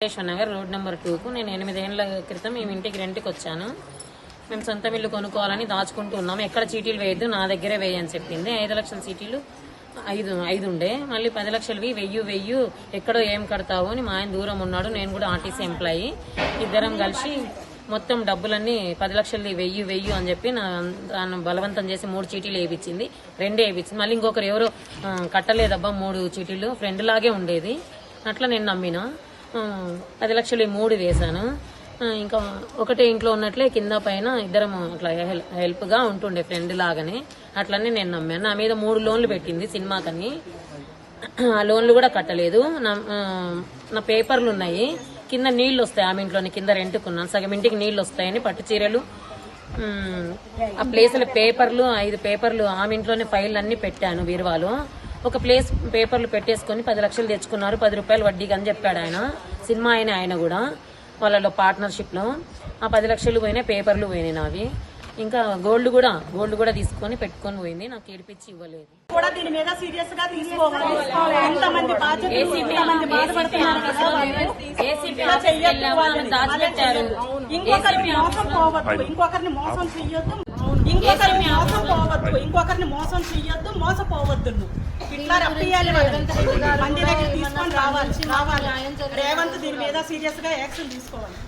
Venkateswara Nagar road number టూకు. నేను ఎనిమిదేళ్ళ క్రితం మేము ఇంటికి రెంట్కి వచ్చాను. మేము సొంత ఇల్లు కొనుక్కోవాలని దాచుకుంటూ ఉన్నాము. ఎక్కడ చీటీలు వేయద్దు నా దగ్గరే వేయని చెప్పింది. ఐదు లక్షల చీటీలు ఐదు ఐదు ఉండే. మళ్ళీ పది లక్షలవి వెయ్యి వెయ్యి ఎక్కడో ఏం కడతావు అని మా ఆయన దూరం ఉన్నాడు. నేను కూడా ఆర్టీసీ ఎంప్లాయీ. ఇద్దరం కలిసి మొత్తం డబ్బులన్నీ పది లక్షలది వెయ్యి వెయ్యి అని చెప్పి నా దాన్ని బలవంతం చేసి మూడు చీటీలు వేయించింది రెండే వేయించింది మళ్ళీ ఇంకొకరు ఎవరో కట్టలేదబ్బా మూడు చీటీలు. ఫ్రెండ్ లాగే ఉండేది. అట్లా నేను నమ్మిన. పది లక్షలు ఈ మూడు వేశాను. ఇంకా ఒకటే ఇంట్లో ఉన్నట్లే కింద పైన ఇద్దరం అట్లా హెల్ప్గా ఉంటుండే ఫ్రెండ్ లాగానే. అట్లనే నేను నమ్మాను. నా మీద మూడు లోన్లు పెట్టింది సినిమాకని. ఆ లోన్లు కూడా కట్టలేదు. నా నా పేపర్లు ఉన్నాయి. కింద నీళ్ళు వస్తాయి ఆమె ఇంట్లోని కింద రెంట్కున్నాను. సగం ఇంటికి నీళ్ళు వస్తాయని పట్టు చీరలు. ఆ ప్లేసుల పేపర్లు ఐదు పేపర్లు ఆమె ఇంట్లోనే ఫైల్ అన్ని పెట్టాను బీరువాలో. ఒక ప్లేస్ పేపర్లు పెట్టేసుకొని పది లక్షలు తెచ్చుకున్నారు పది రూపాయలు వడ్డీకి అని చెప్పాడు ఆయన. సినిమా అయిన ఆయన కూడా వాళ్ళలో పార్ట్నర్షిప్లో. ఆ పది లక్షలు పోయినాయి పేపర్లు పోయినాయి నావి. ఇంకా గోల్డ్ కూడా గోల్డ్ కూడా తీసుకొని పెట్టుకొని పోయింది నాకు ఏడిపించి ఇవ్వలేదు. కూడా దీని మీద సీరియస్గా తీసుకోవాలి. ఎంతమంది. దాచిపెట్టారు. ఇంకొకరిని మోసం పోవద్దు. ఇంకొకరిని మోసం చెయ్యొద్దు. ఇంకొకరిని మోసం పోవద్దు. ఇంకొకరిని మోసం చెయ్యొద్దు. మోసపోవద్దు నువ్వు. ఇట్లా రప్పియాలి వాళ్ళని. మంది దగ్గర తీసుకొని రావాలి రావాలి? రేవంత్ దీని మీద సీరియస్గా యాక్షన్ తీసుకోవాలి.